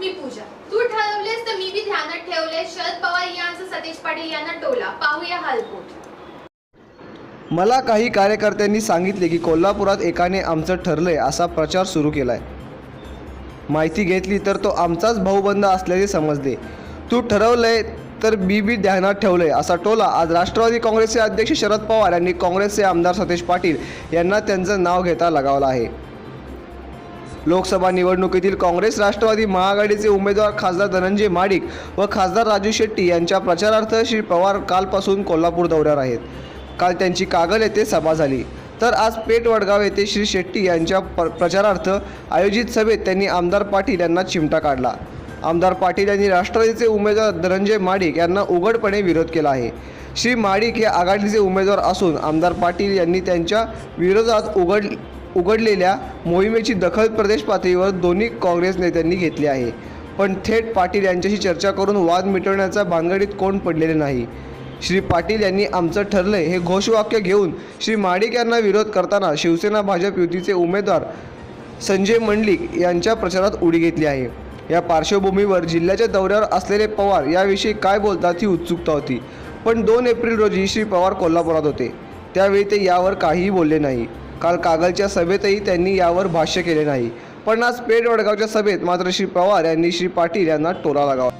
मी पूजा तू ठरवलेस तर मी बी ध्यानात ठेवले शरद पवार यांचा सतीश पाटील यांना टोला. पाहूया हालपोट मला काही कार्यकर्त्यांनी सांगितले की कोल्हापुरात एकाने आमचं ठरलंय असा प्रचार सुरू केलाय. माहिती घेतली तर तो आमचाच भाऊबंद असल्याचे समजले. तू ठरवलंय तर बी बी ध्यानात ठेवलंय असा टोला. आज राष्ट्रवादी काँग्रेसचे अध्यक्ष शरद पवार यांनी काँग्रेसचे आमदार सतेज पाटील यांना त्यांचं नाव घेता लगावलं आहे. लोकसभा निवडणुकीतील काँग्रेस राष्ट्रवादी महाआघाडीचे उमेदवार खासदार धनंजय माडिक व खासदार राजू शेट्टी यांच्या प्रचारार्थ श्री पवार कालपासून कोल्हापूर दौऱ्यावर आहेत. काल त्यांची कागल येथे सभा झाली. तर आज पेठ वडगाव येथे श्री शेट्टी यांच्या प्र प्रचारार्थ आयोजित सभेत त्यांनी आमदार पाटील यांना चिमटा काढला. आमदार पाटील यांनी राष्ट्रवादीचे उमेदवार धनंजय माडिक यांना उघडपणे विरोध केला आहे. श्री माडिक हे आघाडीचे उमेदवार असून आमदार पाटील यांनी त्यांच्या विरोधात उघड उघडलेल्या मोहिमेची दखल प्रदेश पातळीवर दोन्ही काँग्रेस नेत्यांनी घेतली आहे. पण थेट पाटील यांच्याशी चर्चा करून वाद मिटवण्याच्या भानगडीत कोण पडलेले नाही. श्री पाटील यांनी आमचं ठरलंय हे घोषवाक्य घेऊन श्री माडिक यांना विरोध करताना शिवसेना भाजप युतीचे उमेदवार संजय मंडलिक यांच्या प्रचारात उडी घेतली आहे. या पार्श्वभूमीवर जिल्ह्याच्या दौऱ्यावर असलेले पवार याविषयी काय बोलतात ही उत्सुकता होती. पण दोन एप्रिल रोजी श्री पवार कोल्हापुरात होते. त्यावेळी ते यावर काहीही बोलले नाही. काल कागलच्या सभेतही त्यांनी यावर भाष्य केले नाही. पण आज पेठ वडगावच्या सभेत मात्र श्री पवार यांनी श्री पाटील यांना टोला लगावा